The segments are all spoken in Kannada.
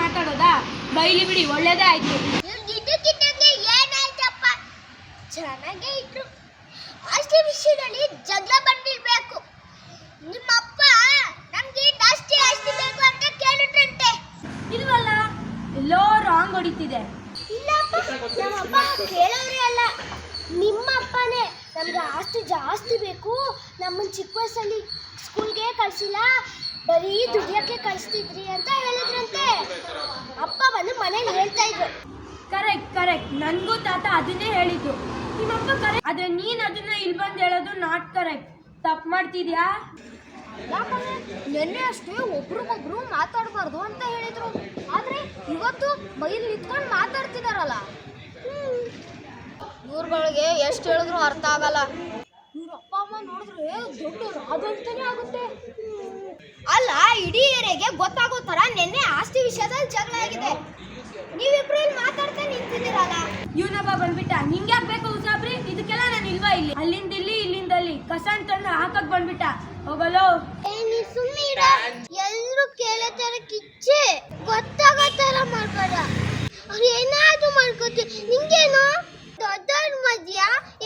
ಮಾತಾಡೋದಾ? ಬೈಲಿ ಬಿಡಿ ಒಳ್ಳೇದೇ ಆಯ್ತು. ಚೆನ್ನಾಗೇ ಇದ್ರು. ಅಷ್ಟೇ ವಿಷಯದಲ್ಲಿ ಜಗಳ ಬಂದಿರ್ಬೇಕು. ನಿಮ್ಮ ಅಪ್ಪ ನಮ್ಗೆ ಜಾಸ್ತಿ ಆಸ್ತಿ ಬೇಕು ಅಂತ ಕೇಳಿದ್ರಂತೆ. ಇಲ್ವಲ್ಲ? ಎಲ್ಲೋ ರಾಂಗ್ ಹೊಡಿತಿದೆ. ಇಲ್ಲಪ್ಪ ನಮ್ಮಪ್ಪ ಕೇಳೋರೇ ಅಲ್ಲ. ನಿಮ್ಮ ಅಪ್ಪನೇ ನಮ್ಗೆ ಆಸ್ತಿ ಜಾಸ್ತಿ ಬೇಕು. ನಮ್ಮನ್ನ ಚಿಕ್ಕ ವಯಸ್ಸಲ್ಲಿ ಸ್ಕೂಲ್ಗೆ ಕಳ್ಸಿಲ್ಲ. ಬರೀ ದುಡಿಯೋಕ್ಕೆ ಕಳಿಸ್ತಿದ್ರಿ ಅಂತ ಹೇಳಿದ್ರಂತೆ. ಅಪ್ಪ ಬಂದು ಮನೇಲಿ ಹೇಳ್ತಾ ಇದ್ರು. ಕರೆಕ್ಟ್ ಕರೆಕ್ಟ್ ನನಗೂ ತಾತ ಅದನ್ನೇ ಹೇಳಿದ್ದು. ನಿಮ್ಮಪ್ಪ ಕರೆಕ್ಟ್ ಆದ್ರೆ ನೀನ್ ಅದನ್ನ ಇಲ್ಲಿ ಬಂದು ಹೇಳೋದು ನಾಟ್ ಕರೆಕ್ಟ್ ತಪ್ಪು ಮಾಡ್ತಿದ್ಯಾ? ನೆನ್ನೆ ನಿನ್ನೆ ಅಷ್ಟೇ ಒಬ್ರಿಗೊಬ್ರು ಮಾತಾಡಬಾರ್ದು ಅಂತ ಹೇಳಿದ್ರು. ಆದ್ರೆ ಇವತ್ತು ಬೈಲ್ ನಿಂತ್ಕೊಂಡು ಮಾತಾಡ್ತಿದಾರಲ್ಲ. ಇವ್ರುಗಳಿಗೆ ಎಷ್ಟು ಹೇಳಿದ್ರು ಅರ್ಥ ಆಗಲ್ಲ. ಇವ್ರ ಅಪ್ಪ ಅಮ್ಮ ನೋಡಿದ್ರೆ ದೊಡ್ಡ ರಾಜಂತಾನೆ ಆಗುತ್ತೆ. ಅಲ್ಲ ಇಡೀ ಏರಿಯಾಗೆ ಗೊತ್ತಾಗೋ ತರ ನಿನ್ನೆ ಆಸ್ತಿ ವಿಷಯದಲ್ಲಿ ಜಗಳ ಆಗಿದೆ. ನೀವಿಬ್ರು ಇಲ್ಲಿ ಮಾತಾಡ್ತಾ ನಿಂತಿದ್ದೀರಲ್ಲ? ಇವನಪ್ಪ ಬಂದ್ಬಿಟ್ಟ. ನಿಂಗೆ ಆಗ್ಬೇಕು ಬೇಕು ಉಸಾಬ್ರಿ? ಇದಕ್ಕೆಲ್ಲ ನಾನು ಇಲ್ವಾ ಇಲ್ಲಿ? ಅಲ್ಲಿಂದ ಇಲ್ಲಿ ಇಲ್ಲಿಂದ ಅಲ್ಲಿ. ಕಸ ಅಂತಂದು ಹಾಕಕ್ ಬಂದ್ಬಿಟ್ಟ. ಹೋಗಲೋ? ಏನಿ ಸುಮ್ಮೀರ ಎಲ್ರು ಕೇಳೋ ತರ ಕಿಚ್ಚೆ. ಗೊತ್ತಾಗೋ ತರ ಮಾಡ್ಬೇಡ ಅವ್ರು ಏನಾದ್ರೂ ಮಾಡ್ಕೋತೀವಿ ನಿಂಗೇನು? ದೊಡ್ಡವ್ರ ಮಧ್ಯ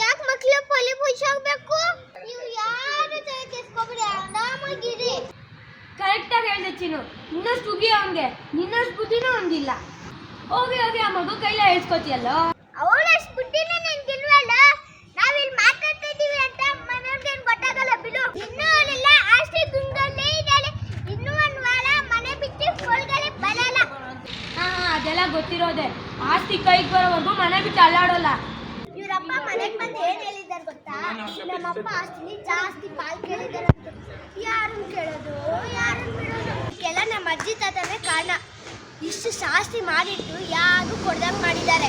ಯಾಕೆ ಮಕ್ಳ ಪೊಲಿ ಆಗ್ಬೇಕು? ನೀವು ಯಾರು ತಲೆ ಕೆಸ್ಕೊಬಿಡಿ ಆರಾಮಾಗಿರಿ. ಕರೆಕ್ಟಾಗಿ ಹೇಳಿದೆ ಚಿನ್ನು. ಇನ್ನಷ್ಟು ಉಗಿ ಅವನ್ಗೆ ನಿನ್ನಷ್ಟು ಬುದ್ಧಿನೂ ಒಂದಿಲ್ಲ ಹೋಗಿ ಹೋಗಿ ಆ ಮಗು ಕೈಲೇ ಹೇಳ್ಸ್ಕೊತಿಯಲ್ಲೋ? ಅವಳಷ್ಟು ಬುದ್ಧಿನ ನಿನ್ಗಿಲ್ವಲ್ಲ ನಾವಿಲ್ಲಿ ಮಾತಾಡ್ತಾ ಅಂತ ಮನೆಯವ್ರಿಗೇನು ಗೊತ್ತಾಗಲ್ಲ ಬಿಡು. ಇನ್ನೂ ಅವಳೆಲ್ಲ ಆಸ್ತಿ ಇದ್ದಾಳೆ. ಇನ್ನೂ ಒಂದು ವಾರ ಮನೆ ಬಿಟ್ಟು ಒಳಗಡೆ ಬರಲ್ಲ. ಹಾ ಹಾ ಅದೆಲ್ಲ ಗೊತ್ತಿರೋದೆ. ಆಸ್ತಿ ಕೈಗೆ ಬರೋವರೆಗೂ ಮನೆ ಬಿಟ್ಟು ಅಲ್ಲಾಡೋಲ್ಲ. ಇವರಪ್ಪ ಮನೆಗೆ ಬಂದು ಏನ್ ಹೇಳಿದಾರೆ ಗೊತ್ತಾ? ನಮ್ಮಪ್ಪ ಆಸ್ತಿಲಿ ಜಾಸ್ತಿ ಪಾಲ್ ಕೇಳಿದಾರೆ ಯಾರನ್ನ ಕೇಳೋದು? ಯಾರನ್ನು ಬಿಡೋದು ಎಲ್ಲ ನಮ್ಮ ಅಜ್ಜಿ ತಾತನೇ ಕಾರಣ. ಇಷ್ಟು ಶಾಸ್ತಿ ಮಾಡಿಟ್ಟು ಯಾರು ಕೊಡ್ದಂಗೆ ಮಾಡಿದ್ದಾರೆ?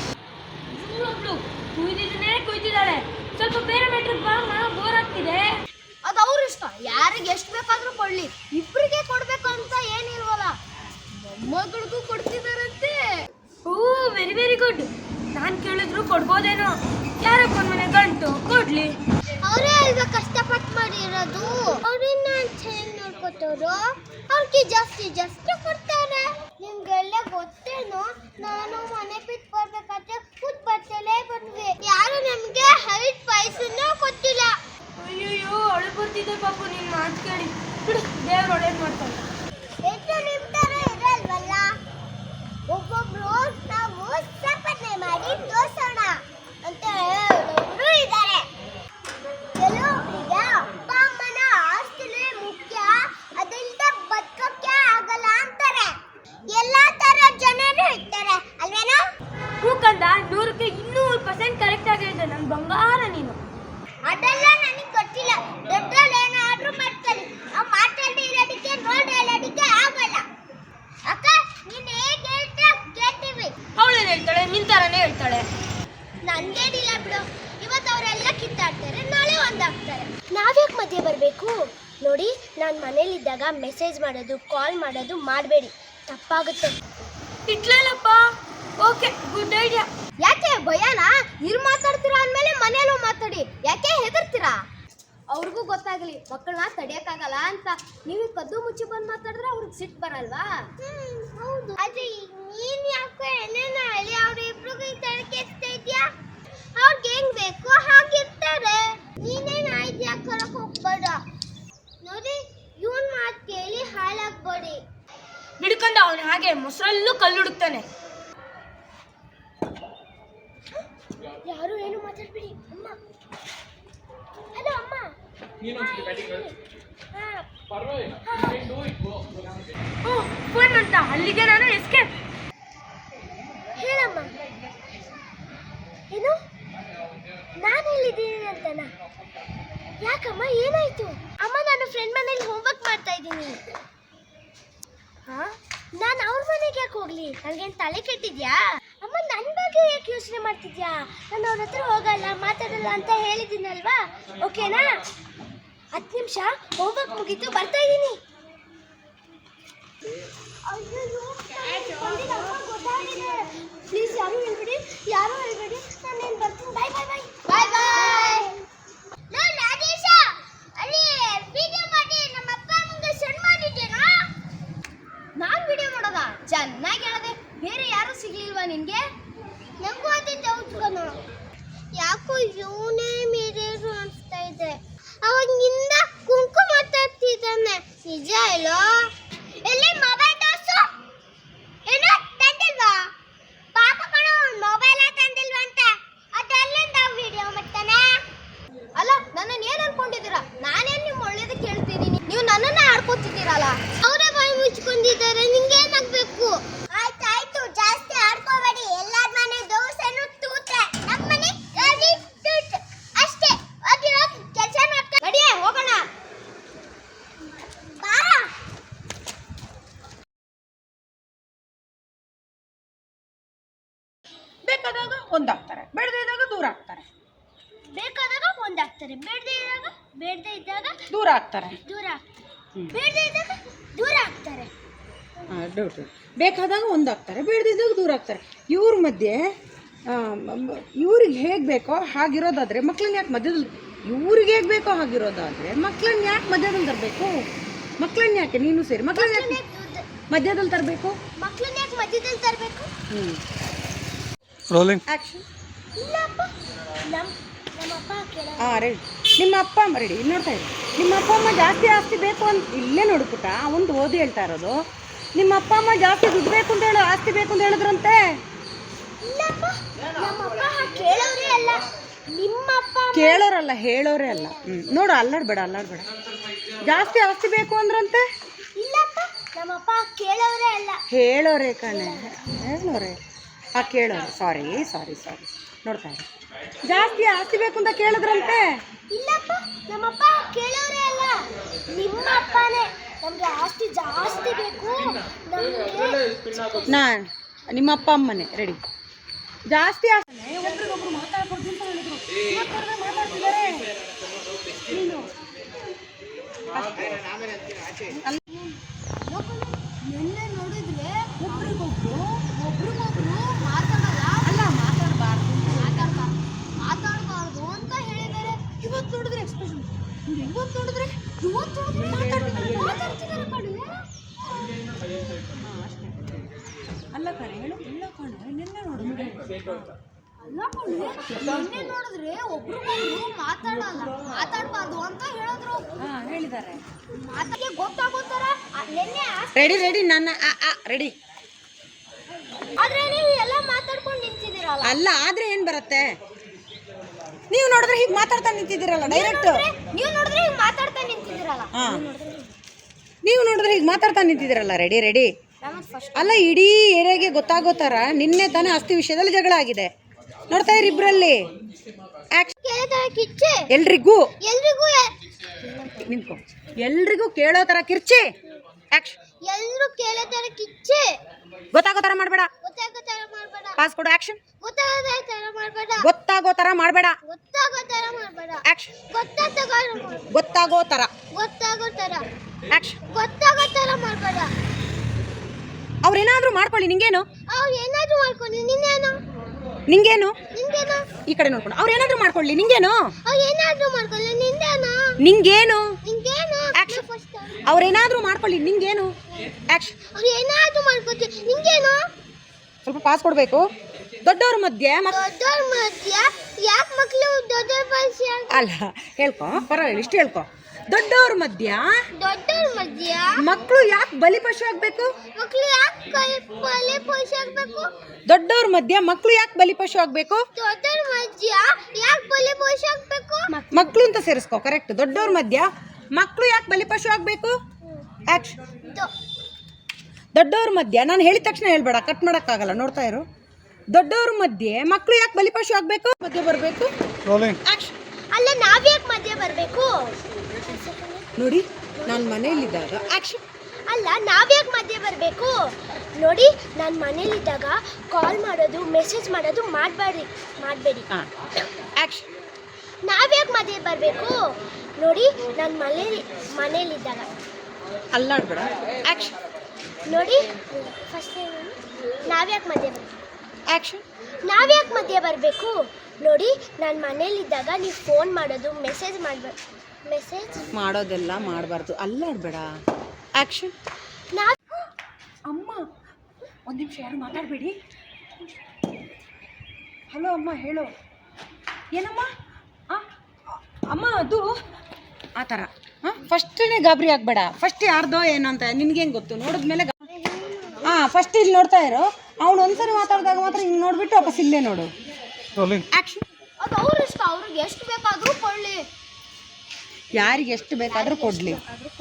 ಒಬ್ಳು ಕುಯ್ದಿದ್ದನ್ನೇ ಕುಯ್ತಿದ್ದಾಳೆ ಸ್ವಲ್ಪ ಬೇರೆ ಮೆಟ್ರಿಗೆ ಬಾ ಬೋರ್ ಆಗ್ತಿದೆ ಅದು ಅವ್ರ ಇಷ್ಟ. ಯಾರಿಗೆ ಎಷ್ಟು ಬೇಕಾದರೂ ಕೊಡ್ಲಿ. ಇಬ್ರಿಗೆ ಕೊಡಬೇಕು ಅಂತ ಏನಿಲ್ವಲ್ಲ. ಮೊಮ್ಮಗಳಿಗೂ ಕೊಡ್ತಿದಾರಂತೆ ಓ ವೆರಿ ವೆರಿ ಗುಡ್ ನಾನು ಕೇಳಿದ್ರು ಕೊಡ್ಬೋದೇನೋ. ಯಾರಪ್ಪ ಮನೆ ಗಂಟು? ಕೊಡ್ಲಿ. ಅವರೇ ಅಲ್ವಾ ಕಷ್ಟಪಟ್ಟು ಮಾಡಿರೋದು? ಅವ್ರನ್ನ ಚೆನ್ನಾಗಿ ನೋಡ್ಕೊತವ್ರು? ಅವ್ರಿಗೆ ಜಾಸ್ತಿ ಜಾಸ್ತಿ ಕೊಡ್ತಾರೆ. ನಿಮ್ಗೆಲ್ಲ ಗೊತ್ತೇನು? ನಾನು ಮನೆ ಬಿಟ್ಟು ಬರ್ಬೇಕಾದ್ರೆ ಕೂತ್ ಬರ್ತಲೇ ಬಂದ್ವಿ. ಯಾರು ನಮ್ಗೆ ಹೈಟ್ ಪೈಸನ್ನು ಕೊಟ್ಟಿಲ್ಲ ಅಯ್ಯೋ ಅಳು ಬರ್ತಿದ್ದೆ ಪಾಪು ನಿನ್ ಮಾತು ಕೇಳಿ. ಬಿಡು ದೇವ್ರು ಒಳ್ಳೇದು ಮಾಡ್ತಾನೆ. ಎಷ್ಟು ನಿಮ್ ತರ ಇರಲ್ವಲ್ಲ? ಒಬ್ಬೊಬ್ರು ನಾವು ಸಂಪಾದನೆ ಮಾಡಿ ತೋರ್ಸೋಣ ಅಂತ ಹೇಳೋರು ಇದ್ದಾರೆ ಕೆಲವೊಬ್ಬರಿಗೆ ಅಪ್ಪ ಅಮ್ಮನ ಆಸ್ತಿನೇ ಮುಖ್ಯ ಅದರಿಂದ ಬದುಕೋಕೆ ಆಗಲ್ಲ ಅಂತಾರೆ ಎಲ್ಲಾ ತರ ಜನರು ಇರ್ತಾರೆ ಅಲ್ವೇನೋ ಹೂಕಂದ ನೂರಕ್ಕೆ ಇನ್ನೂರು ಪರ್ಸೆಂಟ್ ಕರೆಕ್ಟ್ ಆಗಿರೋದು ನನ್ನ ಬಂಗಾರ ನೀನು. ಅದೆಲ್ಲ ನನಗೆ ಗೊತ್ತಿಲ್ಲ. ದೊಡ್ಡ ಏನಾದ್ರೂ ಮಾಡ್ತಾರೆ ನಾವು ಮಾತಾಡಿ ಅದಕ್ಕೆ ನೋಡಿ ಹೇಳೋದಕ್ಕೆ ಆಗಲ್ಲ. ಅಕ್ಕ ನೀನು ಹೇಗೆ ಹೇಳ್ತಾ ಕೇಳ್ತೀವಿ. ಅವಳೇನು ಹೇಳ್ತಾಳೆ? ನಿನ್ನ ಥರನೇ ಹೇಳ್ತಾಳೆ. ನಂದೇನಿಲ್ಲ ಬಿಡು. ಇವತ್ತು ಅವರೆಲ್ಲ ಕಿತ್ತಾಡ್ತಾರೆ. ನಾಳೆ ಒಂದಾಗ್ತಾರೆ. ನಾವ್ಯಾಕೆ ಮಧ್ಯೆ ಬರಬೇಕು? ನೋಡಿ ನಾನು ಮನೇಲಿದ್ದಾಗ ಮೆಸೇಜ್ ಮಾಡೋದು ಕಾಲ್ ಮಾಡೋದು ಮಾಡಬೇಡಿ. ತಪ್ಪಾಗುತ್ತೆ. ಇಟ್ಲಲ್ಲಪ್ಪ ಓಕೆ ಗುಡ್ ಐಡಿಯಾ ಯಾಕೆ ಭಯನ ಇರ್ ಮಾತಾಡ್ತೀರಾ ಅಂದಮೇಲೆ ಮನೆಯಲ್ಲೂ ಮಾತಾಡಿ. ಯಾಕೆ ಹೆದರ್ತೀರಾ? ಅವ್ರಿಗೂ ಗೊತ್ತಾಗಲಿ ಮಕ್ಕಳನ್ನ ತಡಿಯಕ್ಕಾಗಲ್ಲ ಅಂತ. ನೀವು ಕದ್ದು ಮುಚ್ಚಿ ಬಂದು ಮಾತಾಡಿದ್ರೆ ಅವ್ರಿಗೆ ಸಿಟ್ಟು ಬರಲ್ವಾ? ಹೌದು. ಆದ್ರೆ ನೀನ್ ಯಾಕೆ ಏನೇನ ಹೇಳಿ ಅವ್ರ ಇಬ್ರಿಗೂ ತಡಕೆಸ್ತಾ ಇದೆಯಾ? ಅವ್ರಿಗೆ ಹೆಂಗ್ ಬೇಕು ಹಾಗಿರ್ತಾರೆ ನೀನೇನು ಆಯ್ತು ಯಾಕೆ ಕರಕ್ ಹೋಗ್ಬೇಡ. ನೋಡಿ ಇವನ್ ಮಾತು ಕೇಳಿ ಹಾಳಾಗ್ಬೇಡಿ. ಹಿಡ್ಕೊಂಡ ಅವನು ಹಾಗೆ ಮೊಸರಲ್ಲೂ ಕಲ್ಲು ಹುಡುಕ್ತಾನೆ ಯಾರು ಏನು ಮಾತಾಡ್ಬೇಡಿ ಅಮ್ಮ ಹಲೋ ಅಮ್ಮ ಹಾ ಓ ಫೋನ್ ಅಂತ ಅಲ್ಲಿಗೆ ನಾನು ಎಸ್ಕೇಪ್ ಹೇಳಮ್ಮ ಏನು ನಾನು ಎಲ್ಲಿದ್ದೀನಿ ಅಂತನ ಯಾಕಮ್ಮ ಏನಾಯ್ತು ಅಮ್ಮ ನಾನು ಫ್ರೆಂಡ್ ಮನೇಲಿ ಹೋಮ್ವರ್ಕ್ ಮಾಡ್ತಾ ಇದ್ದೀನಿ ಹಾ ನಾನು ಅವ್ರ ಮನೆಗೆ ಯಾಕೆ ಹೋಗ್ಲಿ ನನಗೇನು ತಲೆ ಕೆಟ್ಟಿದ್ಯಾ ಅಮ್ಮ ನನ್ನ ಬಗ್ಗೆ ಯಾಕೆ ಯೋಚನೆ ಮಾಡ್ತಿದ್ಯಾ ನಾನು ಅವ್ರ ಹತ್ರ ಹೋಗಲ್ಲ ಮಾತಾಡಲ್ಲ ಅಂತ ಹೇಳಿದ್ದೀನಲ್ವಾ ಓಕೆನಾ ಹತ್ತು ನಿಮಿಷ ಹೋಗಕ್ ಮುಗೀತು ಬರ್ತಾ ಇದ್ದೀನಿ. ಪ್ಲೀಸ್ ಯಾರು ಹೇಳ್ಬೇಡಿ ಯಾರು ಹೇಳ್ಬೇಡಿ. ಏನು ಬರ್ತೀನಿ? ಬಾಯ್ ಬಾಯ್ ಬಾಯ್ ಬಾಯ್ ಬಾಯ್ ನಾನು ವಿಡಿಯೋ ಮಾಡೋದ ಚೆನ್ನಾಗಿ ಹೇಳದೆ. ಬೇರೆ ಯಾರು ಸಿಗ್ಲಿಲ್ವಾ ನಿನ್ಗೆ? ನಂಗೂ ಅದೇ ಯಾಕೋ ಇವನೇ ಮೀರೇರು ಅನಿಸ್ತಾ ಇದೆ. ಅವಾಗಿಂದ ಕುಂಕುಮ ಮಾತಾಡ್ತಿದ್ದಾನೆ ನಿಜ ಇಲ್ಲೋ ಎಲ್ಲಿ ಮೊಬೈಲ್ ತೋರ್ಸು ಏನು ತಂದಿಲ್ವಾ ಪಾಪ ಕಣ ಮೊಬೈಲ್ ತಂದಿಲ್ವಂತೆ ಅದೆಲ್ಲಿಂದ ವಿಡಿಯೋ ಮಾಡ್ತಾನೆ ಅಲ್ಲ ನನ್ನನ್ನು ಏನ್ ಅನ್ಕೊಂಡಿದ್ದೀರಾ ನಾನೇನ್ ನಿಮ್ ಒಳ್ಳೇದಕ್ಕೆ ಕೇಳ್ತಿದ್ದೀನಿ ನೀವು ನನ್ನನ್ನ ಆಡ್ಕೊತಿದ್ದೀರಲ್ಲ ಅವರೇ ಬಾಯಿ ಮುಚ್ಕೊಂಡಿದ್ದಾರೆ ನಿಂಗೆ ಏನಾಗ್ಬೇಕು ಆಯ್ತಾಯ್ತು ಜಾಸ್ತಿ ಆಡ್ಕೋಬೇಡಿ ಎಲ್ಲಾರ ಮನೆ ದೋಸೆನು ತೂತೆ ನಮ್ಮ ಮನೆ ಗಾಡಿ ತೂತೆ ಅಷ್ಟೇ ಹೋಗಿರೋ ಕೆಲಸ ಮಾಡ್ಕೊ ನಡಿಯೇ ಹೋಗೋಣ ಬಾ ಬೇಕಾದಾಗ ಒಂದಾಗ್ತಾರೆ ಬೇಡದೇ ಇದ್ದಾಗ ದೂರ ಆಗ್ತಾರೆ ಬೇಕಾದಾಗ ಒಂದಾಗ್ತಾರೆ ಬೇಡದೇ ಇದ್ದಾಗ ಬೇಡದೇ ಇದ್ದಾಗ ದೂರ ಆಗ್ತಾರೆ ದೂರ ಆಗ್ತಾರೆ ಬೇಡದೇ ಇದ್ದಾಗ ದೂರ ಆಗ್ತಾರೆ ಡೌಟ್ ಬೇಕಾದಾಗ ಒಂದಾಗ್ತಾರೆ ಬೇಡದಿದ್ದಾಗ ದೂರ ಆಗ್ತಾರೆ ಇವ್ರ ಮಧ್ಯೆ ಆ, ಮ- ಮ- ಇವ್ರಿಗೆ ಹೇಗೆ ಬೇಕೋ ಹಾಗಿರೋದಾದ್ರೆ ಮಕ್ಳನ್ನ ಯಾಕೆ ಮಧ್ಯದಲ್ಲಿ ಇವ್ರಿಗೆ ಹೇಗೆ ಬೇಕೋ ಹಾಗಿರೋದಾದ್ರೆ ಮಕ್ಕಳನ್ನ ಯಾಕೆ ಮಧ್ಯದಲ್ಲಿ ತರಬೇಕು? ಮಕ್ಳನ್ನ ಯಾಕೆ ನೀನು ಸೇರಿ ಮಕ್ಳನ್ನ ಯಾಕೆ ಮಧ್ಯದಲ್ಲಿ ತರಬೇಕು? ಮಕ್ಕಳನ್ನ ಯಾಕೆ ಮಧ್ಯದಲ್ಲಿ ತರಬೇಕು? ಹ್ಞೂ ರೋಲಿಂಗ್ ಆಕ್ಷನ್ ಇಲ್ಲಪ್ಪ. ನಮ್ಮ ನಮ್ಮಪ್ಪ ಕೇಳ ಹಾಂ ರೆಡಿ ನಿಮ್ಮ ಅಪ್ಪ ಅಮ್ಮ ರೆಡಿ ಇಲ್ಲಿ ನೋಡ್ತಾ ಇರಿ. ನಿಮ್ಮ ಅಪ್ಪ ಅಮ್ಮ ಜಾಸ್ತಿ ಆಸ್ತಿ ಬೇಕು ಅಂತ ಇಲ್ಲೇ ನೋಡ್ಬಿಟ್ಟ ಒಂದು ಓದಿ ಹೇಳ್ತಾ ಇರೋದು. ನಿಮ್ಮ ಅಪ್ಪ ಅಮ್ಮ ಜಾಸ್ತಿ ದುಡ್ಡು ಬೇಕು ಅಂತ ಹೇಳೋ ಆಸ್ತಿ ಬೇಕು ಅಂತ ಹೇಳಿದ್ರಂತೆ. ಕೇಳೋರಲ್ಲ ಹೇಳೋರೇ ಅಲ್ಲ. ಹ್ಞೂ ನೋಡು ಅಲ್ಲಾಡ್ಬೇಡ ಅಲ್ಲಾಡ್ಬೇಡ. ಜಾಸ್ತಿ ಆಸ್ತಿ ಬೇಕು ಅಂದ್ರಂತೆ? ನಮ್ಮಪ್ಪ ಹೇಳೋರೆ ಕಣೆ ಹೇಳೋರೆ. ಆ ಕೇಳೋರು ಸಾರಿ ಸಾರಿ ಸಾರಿ ನೋಡ್ತಾ ಇರಿ. ಜಾಸ್ತಿ ಆಸ್ತಿ ಬೇಕು ಅಂತ ಕೇಳಿದ್ರಂತೆ? ಇಲ್ಲಪ್ಪ ನಮ್ಮಪ್ಪ ಕೇಳೋರೇ ಅಲ್ಲ. ನಿಮ್ಮಪ್ಪನೇ. ನಮ್ಗೆ ಆಸ್ತಿ ಜಾಸ್ತಿ ಬೇಕು. ನಮ್ಗೆ ನಾನು ನಿಮ್ಮ ಅಪ್ಪ ಅಮ್ಮನೇ ರೆಡಿ ಜಾಸ್ತಿ ಒಬ್ರಿಗೊಬ್ರು ಮಾತಾಡ್ಕೊಡ್ತೀನಿ ಅಂತ ಹೇಳಿದ್ರು. ಮಾತಾಡ್ದೆ ಮಾತಾಡ್ತಿದ್ದಾರೆ. ನೀನು. ನಿನ್ನೆ ನೋಡಿದ್ರೆ ಒಬ್ರಿಗೊಬ್ರು ಒಬ್ರಿಗೊಬ್ರು ಮಾತಾಡಲ್ಲ. ಅಲ್ಲ ಮಾತಾಡಬಾರ್ದು ಮಾತಾಡ್ಬಾರ್ದು. ಮಾತಾಡಬಾರ್ದು ಅಂತ ಹೇಳಿದ್ದಾರೆ. ಇವತ್ತು ನೋಡಿದ್ರೆ ಎಕ್ಸ್ಪ್ರೆಷನ್ ಇವತ್ತು ನೋಡಿದ್ರೆ ಇವತ್ತು ನೋಡಿದ್ರೆ ಮಾತಾಡ್ತಿದ್ದಾರೆ. ಮಾತಾಡ್ತಿದ್ದಾರೆ ಕಣೆ. ಅಲ್ಲ ಕರೆ ಹೇಳು ಇಲ್ಲ ಕಣೆ ನಿನ್ನೆ ನೋಡು ಅಲ್ಲ ಕಣೆ ನಿನ್ನೆ ನೋಡಿದ್ರೆ ಒಬ್ರಿಗೊಬ್ರು ಮಾತಾಡಲ್ಲ ಮಾತಾಡಬಾರ್ದು ಅಂತ ಹೇಳಿದ್ರು. ಹಾಂ ಹೇಳಿದ್ದಾರೆ. ಮಾತಾಡಿ ಗೊತ್ತಾಗೋತರ? ನಿನ್ನೆ ರೆಡಿ ರೆಡಿ ನನ್ನ ಆ ಆ ರೆಡಿ ಆದ್ರೆ ನೀವು ಎಲ್ಲ ಮಾತಾಡ್ಕೊಂಡು ನಿಂತಿದ್ದೀರಲ್ಲ. ಅಲ್ಲ ಆದ್ರೆ ಏನು ಬರುತ್ತೆ? ನೀವು ನೋಡಿದ್ರೆ ಹೀಗೆ ಮಾತಾಡ್ತಾ ನಿಂತಿದ್ದೀರಲ್ಲ ಡೈರೆಕ್ಟ್ ನೀವು ನೋಡಿದ್ರೆ ಹೀಗೆ ಮಾತಾಡ್ತಾ ನಿಂತಿದ್ದೀರಲ್ಲ. ಹಾಂ. ನೀವು ನೋಡಿದ್ರೆ ಹೀಗೆ ಮಾತಾಡ್ತಾ ನಿಂತಿದ್ದೀರಲ್ಲ ರೆಡಿ ರೆಡಿ ಅಲ್ಲ ಇಡೀ ಏರಿಯಾಗೆ ಗೊತ್ತಾಗೋ ಥರ ನಿನ್ನೆ ತಾನೇ ಆಸ್ತಿ ವಿಷಯದಲ್ಲಿ ಜಗಳ ಆಗಿದೆ ನೋಡ್ತಾ ಇರಿ ಇಬ್ಬರಲ್ಲಿ ಎಲ್ರಿಗೂ. ಎಲ್ರಿಗೂ ನಿಂತ್ಕೊ. ಎಲ್ರಿಗೂ ಕೇಳೋ ಥರ ಕಿರ್ಚಿ. ಎಲ್ಲರೂ ಎಲ್ರು ಕೇಳತಾರೆ ಕಿಚ್ಚೆ. ಗೊತ್ತಾಗೋ ಥರ ಮಾಡಬೇಡ. ಗೊತ್ತಾಗೋ ಥರ ಮಾಡ್ಬೇಡ. ಪಾಸ್ ಕೊಡು ಆಕ್ಷನ್ ಗೊತ್ತಾಗೋ ಥರ ಮಾಡ್ಬೇಡ. ಗೊತ್ತಾಗೋ ಥರ ಮಾಡಬೇಡ. ಗೊತ್ತಾಗೋ ಥರ ಮಾಡ್ಬೇಡ. ಆಕ್ಷನ್ ಗೊತ್ತಾಗೋ ಥರ ಗೊತ್ತಾಗೋ ಥರ. ಗೊತ್ತಾಗೋ ಥರ. ಆಕ್ಷನ್ ಗೊತ್ತಾಗೋ ಥರ ಮಾಡ್ಬೇಡ. ಮಾಡ್ಕೊಳ್ಳಿ ನಿಂಗೇನು? ಅವ್ರು ಏನಾದ್ರು ಮಾಡ್ಕೊಂಡು ನಿನ್ನೇನು? ನಿಂಗೇನು? ಈ ಕಡೆ ನೋಡ್ಕೊಂಡು. ಏನಾದರೂ ಮಾಡ್ಕೊಳ್ಳಿ ನಿಂಗೇನು? ಅವ್ರು ಏನಾದ್ರು ಮಾಡ್ಕೊಳ್ಳಿ ನಿಂದೇನು? ನಿಂಗೇನು? ನಿಂಗೇನು? ಅವ್ರೇನಾದ್ರೂ ಮಾಡ್ಕೊಳ್ಳಿ ನಿಂಗೇನು? ಅವ್ರು ಏನಾದ್ರು ಮಾಡ್ಕೊತಿ ನಿಂಗೇನು? ಸ್ವಲ್ಪ ಪಾಸ್ ಕೊಡಬೇಕು. ದೊಡ್ಡವ್ರ ಮಧ್ಯೆ ದೊಡ್ಡವ್ರ ಮಧ್ಯ? ಯಾಕೆ ಮಕ್ಳು ದೊಡ್ಡವ್ರ ಅಲ್ಲ ಹೇಳ್ಕೊ ಪರವಾಗಿಲ್ಲ ಇಷ್ಟು ಹೇಳ್ಕೊ. ದೊಡ್ಡವ್ರ ಮಧ್ಯ? ದೊಡ್ಡವ್ರ ಮಧ್ಯ? ಮಕ್ಕಳು ಯಾಕೆ ಬಲಿಪಶು ಆಗ್ಬೇಕು ಮಕ್ಕಳು ಯಾಕೆ ಪೈಸೆ ಆಗ್ಬೇಕು ದೊಡ್ಡವ್ರ ಮಧ್ಯ ಮಕ್ಕಳು ಯಾಕೆ ಬಲಿಪಶು ಆಗ್ಬೇಕು ದೊಡ್ಡವ್ರ ಮಧ್ಯ ಯಾಕೆ ಬಲಿಪಶು ಆಗ್ಬೇಕು ಮಕ್ಕಳು ಅಂತ ಸೇರಿಸ್ಕೋ ಕರೆಕ್ಟ್ ದೊಡ್ಡವ್ರ ಮಧ್ಯ ಮಕ್ಕಳು ಯಾಕೆ ಬಲಿಪಶು ಆಗ್ಬೇಕು ಆಕ್ಷನ್ ದೊಡ್ಡವ್ರ ಮಧ್ಯ ನಾನು ಹೇಳಿದ ತಕ್ಷಣ ಹೇಳ್ಬೇಡ ಕಟ್ ಮಾಡೋಕ್ಕಾಗಲ್ಲ ನೋಡ್ತಾ ಇರು. ದೊಡ್ಡವ್ರ ಮಧ್ಯೆ ಮಕ್ಕಳು ಯಾಕೆ ಬಲಿಪಶು ಆಗ್ಬೇಕು ಮಧ್ಯೆ ಬರಬೇಕು? ರೋಲಿಂಗ್ ಆಕ್ಷನ್ ಅಲ್ಲ ನಾವ್ಯಾಕೆ ಮಧ್ಯೆ ಬರಬೇಕು? ನೋಡಿ ನಾನು ಮನೆಯಲ್ಲಿದ್ದಾಗ ಆಕ್ಷನ್ ಅಲ್ಲ ನಾವ್ಯಾಕೆ ಮಧ್ಯೆ ಬರಬೇಕು? ನೋಡಿ ನಾನು ಮನೇಲಿದ್ದಾಗ ಕಾಲ್ ಮಾಡೋದು ಮೆಸೇಜ್ ಮಾಡೋದು ಮಾಡಬೇಡಿ. ಮಾಡಬೇಡಿ ಹಾಂ ಆಕ್ಷನ್ ನಾವ್ಯಾಕೆ ಮಧ್ಯೆ ಬರಬೇಕು? ನೋಡಿ ನಾನು ಮನೇಲಿ ಮನೇಲಿದ್ದಾಗ. ಅಲ್ಲಾಡ್ಬೇಡ. ಆಕ್ಷನ್ ನೋಡಿ ಫಸ್ಟ್ ನಾವ್ಯಾಕೆ ಮಧ್ಯೆ ಬರಬೇಕು? ಆ್ಯಕ್ಷನ್ ನಾವ್ಯಾಕೆ ಮಧ್ಯೆ ಬರಬೇಕು? ನೋಡಿ ನಾನು ಮನೇಲಿದ್ದಾಗ ನೀವು ಫೋನ್ ಮಾಡೋದು ಮೆಸೇಜ್ ಮಾಡ್ಬೇಕು ಮೆಸೇಜ್ ಮಾಡೋದೆಲ್ಲ ಮಾಡಬಾರ್ದು. ಅಲ್ಲಾಡ್ಬೇಡ. ಆ್ಯಕ್ಷನ್ ಅಮ್ಮ ಒಂದು ನಿಮಿಷ ಯಾರು ಮಾತಾಡಬೇಡಿ? ಹಲೋ ಅಮ್ಮ ಹೇಳು. ಏನಮ್ಮ? ಅಮ್ಮ ಅದು ಆ ಥರ ಹಾಂ ಫಸ್ಟೇ ಗಾಬರಿ ಆಗಬೇಡ. ಫಸ್ಟ್ ಯಾರ್ದೋ ಏನು ಅಂತ. ನಿನ್ಗೆ ಹೆಂಗೆ ಗೊತ್ತು? ನೋಡಿದ್ಮೇಲೆ ಹಾಂ ಫಸ್ಟ್ ಇಲ್ಲಿ ನೋಡ್ತಾ ಇರೋ. ಅವ್ನು ಒಂದ್ಸರಿ ಮಾತಾಡಿದಾಗ ಮಾತ್ರ ಹಿಂಗೆ ನೋಡಿಬಿಟ್ಟು ವಾಪಸ್ ಇಲ್ಲೇ ನೋಡು. ಆ್ಯಕ್ಷನ್ ಅದು ಅವ್ರ ಇಷ್ಟ. ಅವ್ರಿಗೆ ಎಷ್ಟು ಬೇಕಾದರೂ ಕೊಳ್ಳಿ ಯಾರಿಗೆ ಎಷ್ಟು ಬೇಕಾದರೂ ಕೊಡಲಿ.